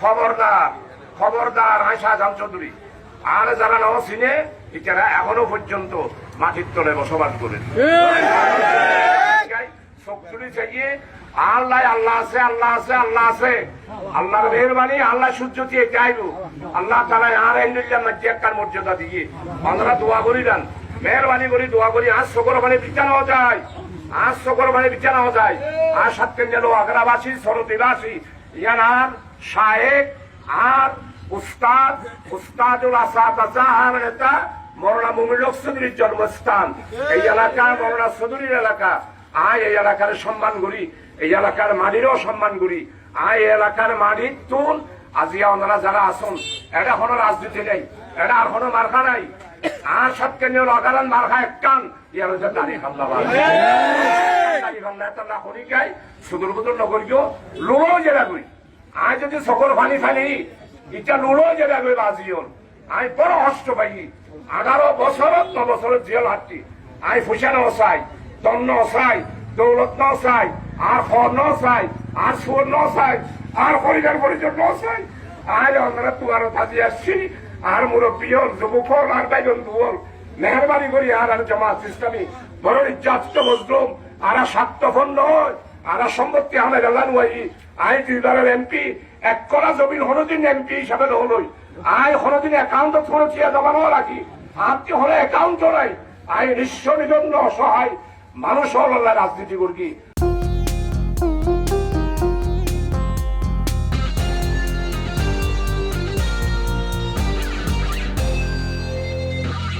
খবরদার খবরদার আয়সা জান চৌধুরী। আর যারা নাও চিনে এটারা এখনও পর্যন্ত মাটির তলে বসবাস করেন। শক্তির চাইয়ে আল্লাহ আল্লাহ আছে আল্লাহ আছে আল্লাহ আছে। আল্লাহর মেহরবানি আল্লাহ সূর্য দিয়ে চাইব আল্লাহ তালা আর এন্ডিল্লার মধ্যে একটার মর্যাদা দিয়ে আমরা দোয়া করি দেন। মেহরবানি করি, দোয়া করি আজ সকল মানে বিছানাও যায়। আজ সকল মানে বিছানাও যায়। আর সাতকেন যেন আগ্রাবাসী সরতিবাসী ইয়ানার শাহেক আর উস্তাদ উস্তাদুল আসাদ আজাহার নেতা মরনা মুমিলক চৌধুরীর জন্মস্থান। এই এলাকা মরনা চৌধুরীর এলাকা। আয় এই এলাকার সম্মান করি। এই এলাকার মাটিরও সম্মান করি। আয় এই এলাকার মাটির তুল আজিয়া ওনারা যারা আসুন এটা কোনো রাজনীতি নেই। এটা আর কোনো মার্কা নাই। আর সব কেন্দ্রীয় লগালান মার্কা একটান। ইয়ার হচ্ছে দাঁড়িয়ে খাল্লা দাঁড়িয়ে খাল্লা একটা না বুদুর নগরীয় লোড়ো জেলা করি। যদি সকল ফানি ফানি এটা লোড়ো জেলা করি বাজিয়ন। আই বড় কষ্ট পাই। আঠারো বছরত ন বছরের জেল হাঁটি আই ফুসা নসাই তন্ন নসাই দৌলত নসাই, আর খর নসাই, আর সুর নসাই, আর পরিবার পরিজন নসাই। আই আমরা তুয়ার থাকি আসছি। আর মুরব্বী হল, যুবক হল, আর বাইজন দুহল মেহরবানি করি, আর আর জমা ইসলামী বড় ইজ্জাত মজলুম আর স্বার্থপন্ন হয়। আর সম্পত্তি আমাদের আল্লাহ নুয়াই। আই দুইবারের এমপি, এক করা জমিন হনদিন এমপি হিসাবে হলই আই হনদিন একাউন্ট কোনো চিয়া জমানো রাখি আপনি হলে একাউন্ট নাই। আই নিঃস্ব নিজন্য অসহায় মানুষ হল রাজনীতি করি